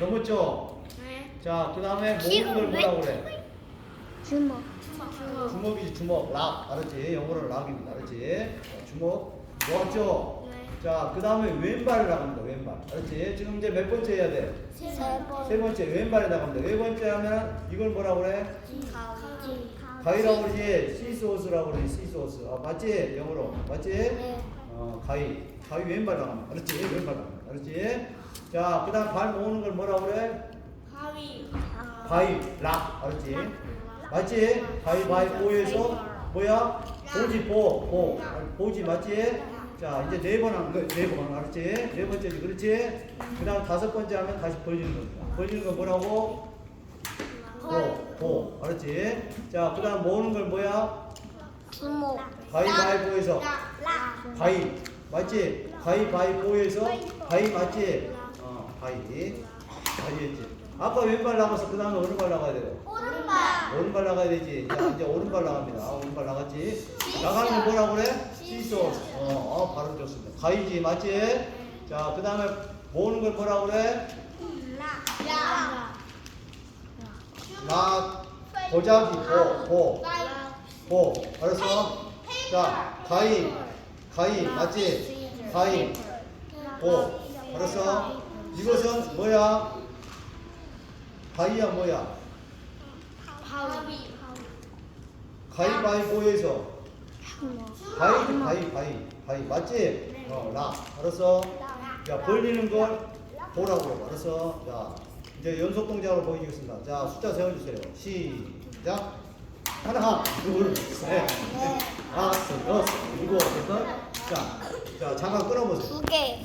넘었죠? 네. 자, 그 다음에 모으는 걸왜 뭐라고 그래? 주먹. 주먹. 주먹이지, 주먹. 락. 알았지? 영어로 락입니다. 알았지? 자, 주먹. 모았죠? 네. 자, 그 다음에 왼발을 나갑니다. 왼발. 알았지? 지금 이제 몇 번째 해야 돼? 세 번. 세 번째, 왼발에 나갑니다. 네 번째 하면 이걸 뭐라고 그래? 가위. 가위라고 그러지? 시소스라고 그러지? 시소스. 아, 맞지? 영어로. 맞지? 네. 어, 가위. 가위 왼발 나갑니다. 알았지? 왼발 나갑니다. 알았지? 자, 그 다음 발 모으는 걸 뭐라고 그래? 가위. 가위, 락. 알았지? 맞지? 가위 바위 보에서 뭐야? 보지, 보, 보. 보지, 맞지? 자, 이제 네 번 하는 거, 네 번, 알았지? 네 번째지, 그렇지? 그 다음 다섯 번째 하면 다시 벌리는 겁니다. 벌리는 건 뭐라고? 보, 보. 알았지? 자, 그 다음 모으는 걸 뭐야? 주먹. 가위바위보에서 라. 가위. 맞지? 가위바위보에서 가위 맞지? 어, 가위. 가위 했지. 아까 왼발 나가서 그 다음에 오른발 나가야 돼요. 오른발. 오른발 나가야 되지. 자, 이제 오른발 나갑니다. 오른발 나갔지. 나가는 거 뭐라고 그래? 시소. 어, 어, 바로 좋습니다. 가위지, 맞지? 자, 그 다음에 모으는 걸 뭐라고 그래? 라. 락, 보자기, 보, 보, 보. 알았어? 자, 가위, 가위, 맞지? 가위, 보. 알았어? 이것은 뭐야? 가위야, 뭐야? 가위. 가위바위보에서. 가위, 가위, 가위, 가위. 맞지? 어, 락. 알았어? 자, 벌리는 걸 보라고. 알았어? 자, 이제 연속 동작으로 보여주겠습니다. 자, 숫자 세워주세요. 시작. 하나, 둘, 셋, 넷, 다섯, 여섯, 일곱, 여덟. 자, 자, 잠깐 끊어보세요. 두 개.